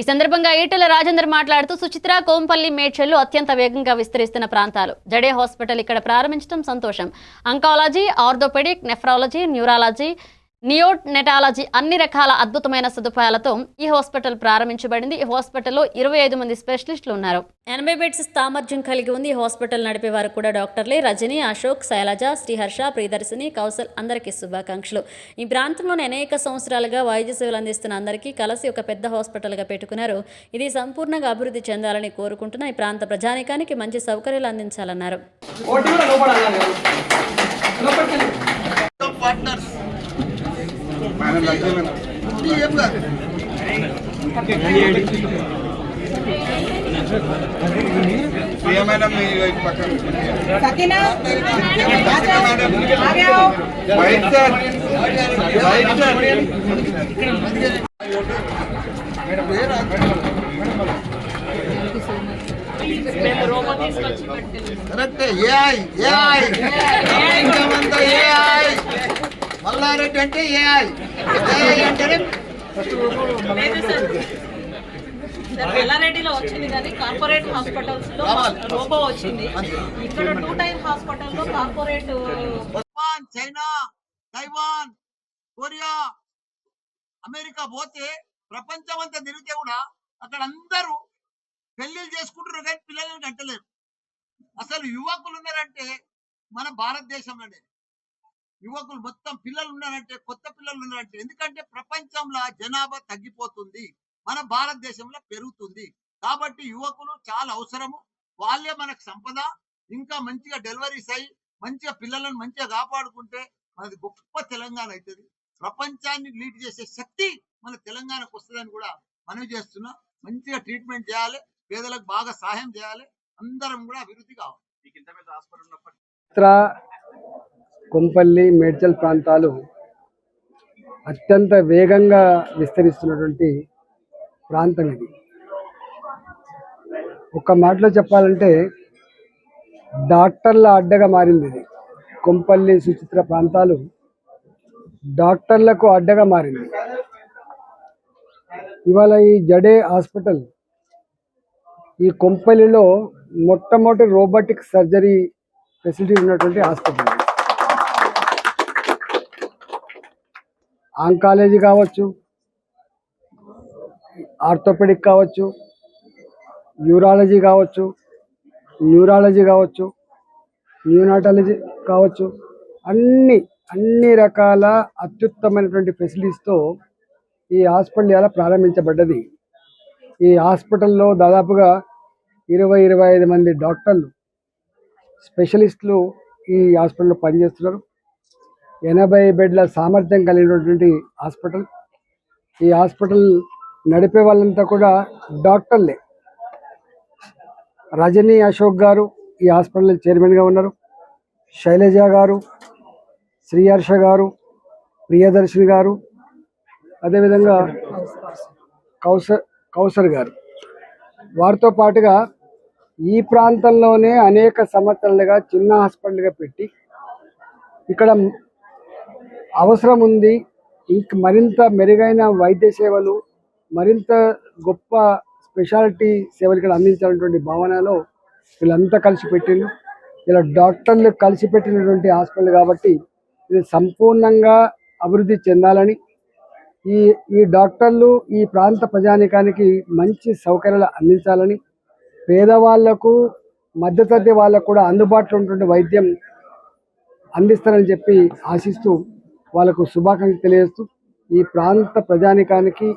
ఈ సందర్భంగా ఈటెల రాజేందర్ మాట్లాడుతూ సుచిత్ర కోంపల్లి మేడ్చల్లు అత్యంత వేగంగా విస్తరిస్తున్న ప్రాంతాలు. జడే హాస్పిటల్ ఇక్కడ ప్రారంభించడం సంతోషం. Oncology orthopaedic nephrology neurology neonatology అన్ని రకాల అద్భుతమైన సదుపాయాలతో ఈ హాస్పిటల్ ప్రారంభించబడింది. ఈ హాస్పిటల్లో ఇరవై ఐదు మంది స్పెషలిస్టులు ఉన్నారు. ఎనభై బెడ్స్ సామర్థ్యం కలిగి ఉంది. ఈ హాస్పిటల్ నడిపే వారు కూడా డాక్టర్లే. రజని అశోక్ శైలజ శ్రీహర్ష ప్రియదర్శిని కౌశల్ అందరికీ శుభాకాంక్షలు. ఈ ప్రాంతంలోని అనేక సంవత్సరాలుగా వైద్య సేవలు అందిస్తున్న అందరికీ కలిసి ఒక పెద్ద హాస్పిటల్గా పెట్టుకున్నారు. ఇది సంపూర్ణంగా అభివృద్ధి చెందాలని కోరుకుంటున్న ఈ ప్రాంత ప్రజానికానికి మంచి సౌకర్యాలు అందించాలన్నారు. Partners white sir white sir correct AI. AI ప్రపంచమంతా ఏఐ. మల్లారెడ్డి అంటే ఏఐ. ఏఐ అంటేనే సార్. ఎల్లారెడ్డిలో వచ్చింది కానీ కార్పొరేట్ హాస్పిటల్స్లో రావాలి. రోబో వచ్చింది. ఇక్కడ టూ హాస్పిటల్లో corporate Japan China Taiwan Korea America పోతే ప్రపంచం అంతా తిరిగితే కూడా అక్కడ అందరూ పెళ్ళిళ్ళు చేసుకుంటారు కానీ పిల్లలను కట్టలేరు. అసలు యువకులు ఉన్నారంటే మన భారతదేశంలోనే. యువకులు మొత్తం పిల్లలు ఉన్నారంటే కొత్త పిల్లలు ఉన్నారంటే ఎందుకంటే ప్రపంచంలో జనాభా తగ్గిపోతుంది. మన భారతదేశంలో పెరుగుతుంది. కాబట్టి యువకులు చాలా అవసరము. వాళ్ళే మనకు సంపద. ఇంకా మంచిగా డెలివరీస్ అయ్యి మంచిగా పిల్లలను మంచిగా కాపాడుకుంటే మనది గొప్ప తెలంగాణ అవుతుంది. ప్రపంచాన్ని లీడ్ చేసే శక్తి మన తెలంగాణకు వస్తుందని కూడా మనవి చేస్తున్నా. మంచిగా ట్రీట్మెంట్ చేయాలి. పేదలకు బాగా సహాయం చేయాలి. అందరం కూడా అభివృద్ధి కావాలి. కొంపల్లి మేడ్చల్ ప్రాంతాలు అత్యంత వేగంగా విస్తరిస్తున్నటువంటి ప్రాంతం ఇది. ఒక మాటలో చెప్పాలంటే డాక్టర్ల అడ్డగా మారింది ఇది. కొంపల్లి సుచిత్ర ప్రాంతాలు డాక్టర్లకు అడ్డగా మారింది. ఇవాళ ఈ జడే హాస్పిటల్ ఈ కొంపల్లిలో మొట్టమొదటి రోబోటిక్ సర్జరీ ఫెసిలిటీ ఉన్నటువంటి హాస్పిటల్ ఇది. ఆంకాలజీ కావచ్చు ఆర్థోపెడిక్ కావచ్చు యూరాలజీ కావచ్చు న్యూరాలజీ కావచ్చు న్యూనాటాలజీ కావచ్చు అన్ని అన్ని రకాల అత్యుత్తమైనటువంటి ఫెసిలిటీస్తో ఈ హాస్పిటల్ ఇలా ప్రారంభించబడ్డది. ఈ హాస్పిటల్లో దాదాపుగా ఇరవై ఇరవై ఐదు మంది డాక్టర్లు స్పెషలిస్టులు ఈ హాస్పిటల్లో పనిచేస్తున్నారు. ఎనభై బెడ్ల సామర్థ్యం కలిగినటువంటి హాస్పిటల్. ఈ హాస్పిటల్ నడిపే వాళ్ళంతా కూడా డాక్టర్లే. రజనీ అశోక్ గారు ఈ హాస్పిటల్ చైర్మన్గా ఉన్నారు. శైలజ గారు శ్రీహర్ష గారు ప్రియదర్శిని గారు అదేవిధంగా కౌసర్ కౌసర్ గారు. వారితో పాటుగా ఈ ప్రాంతంలోనే అనేక సంవత్సరాలుగా చిన్న హాస్పిటల్గా పెట్టి ఇక్కడ అవసరం ఉంది. ఇంక మరింత మెరుగైన వైద్య సేవలు మరింత గొప్ప స్పెషాలిటీ సేవలు ఇక్కడ అందించాలన్నటువంటి భావనలో వీళ్ళంతా కలిసి పెట్టిండు ఇలా డాక్టర్లు కలిసి పెట్టినటువంటి హాస్పిటల్ కాబట్టి ఇది సంపూర్ణంగా అభివృద్ధి చెందాలని ఈ ఈ డాక్టర్లు ఈ ప్రాంత ప్రజానికానికి మంచి సౌకర్యాలు అందించాలని పేదవాళ్ళకు మధ్యతరగతి వాళ్ళకు కూడా అందుబాటులో ఉన్నటువంటి వైద్యం అందిస్తారని చెప్పి ఆశిస్తూ వాళ్ళకు శుభాకాంక్షలు తెలియజేస్తూ ఈ ప్రాంత ప్రజానికానికి